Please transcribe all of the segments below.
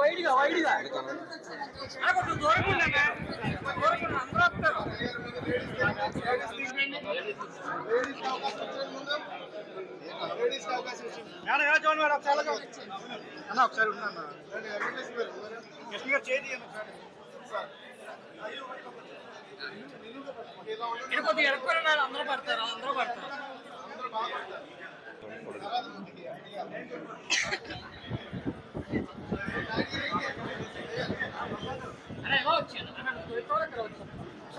వైడ్గా వైడ్గా. కొంచెం దూరం అందరూ వస్తారు అన్న ఒకసారి ఉన్నా ఇక్కడ కొద్దిగా అందరూ పడతారు అందరూ పడతారు.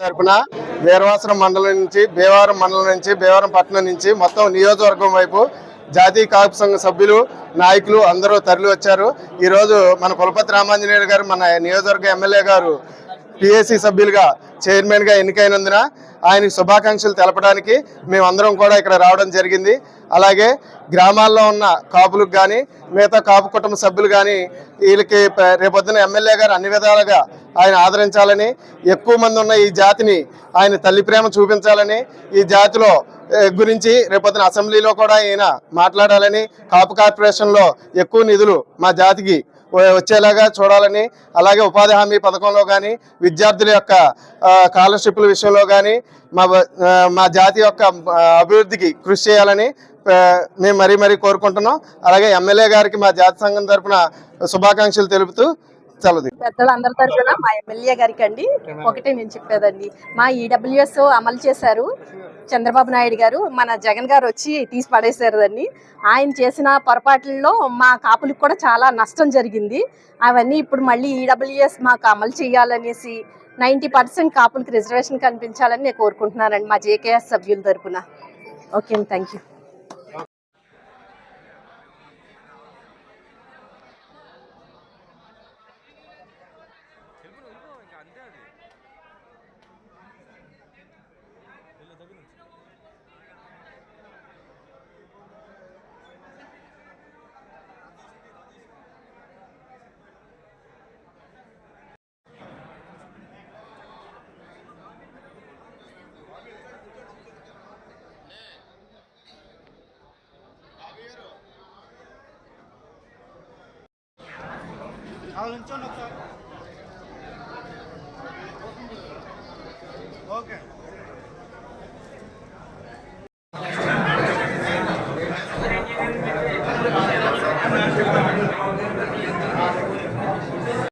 తరపున వీరవాసరం మండలం నుంచి భీమవరం మండలం నుంచి భీమవరం పట్టణం నుంచి మొత్తం నియోజకవర్గం వైపు జాతీయ కాపు సంఘ సభ్యులు నాయకులు అందరూ తరలి వచ్చారు ఈరోజు మన కులపతి రామాంజనేయుడు గారు మన నియోజకవర్గ ఎమ్మెల్యే గారు పిఎస్సి సభ్యులుగా చైర్మన్గా ఎన్నికైనందున ఆయనకు శుభాకాంక్షలు తెలపడానికి మేమందరం కూడా ఇక్కడ రావడం జరిగింది. అలాగే గ్రామాల్లో ఉన్న కాపులకు కానీ మిగతా కాపు కుటుంబ సభ్యులు కానీ వీళ్ళకి రేపొద్దున ఎమ్మెల్యే గారు అన్ని విధాలుగా ఆయన ఆదరించాలని ఎక్కువ మంది ఉన్న ఈ జాతిని ఆయన తల్లి ప్రేమ చూపించాలని ఈ జాతిలో గురించి రేపొద్దున అసెంబ్లీలో కూడా ఈయన మాట్లాడాలని కాపు కార్పొరేషన్లో ఎక్కువ నిధులు మా జాతికి వచ్చేలాగా చూడాలని అలాగే ఉపాధి హామీ పథకంలో కానీ విద్యార్థుల యొక్క స్కాలర్షిప్ల విషయంలో కానీ మా మా జాతి యొక్క అభివృద్ధికి కృషి చేయాలని మేము మరీ మరీ కోరుకుంటున్నాం. అలాగే ఎమ్మెల్యే గారికి మా జాతి సంఘం తరఫున శుభాకాంక్షలు తెలుపుతూ పెద్దలందరి తరఫున మా ఎమ్మెల్యే గారికి అండి ఒకటే నేను చెప్పేదండి. మా ఈడబ్ల్యూఎస్ అమలు చేశారు చంద్రబాబు నాయుడు గారు. మన జగన్ గారు వచ్చి తీసి పడేశారు దాన్ని ఆయన చేసిన పొరపాట్లలో మా కాపులకు కూడా చాలా నష్టం జరిగింది. అవన్నీ ఇప్పుడు మళ్ళీ ఈడబ్ల్యూఎస్ మాకు అమలు చేయాలనేసి నైంటీ పర్సెంట్ కాపులకు రిజర్వేషన్ కనిపించాలని నేను కోరుకుంటున్నానండి మా జేకేఎస్ సభ్యుల తరపున. ఓకే అండి థ్యాంక్ యూ అలా నుంచోండి ఒకసారి ఓకే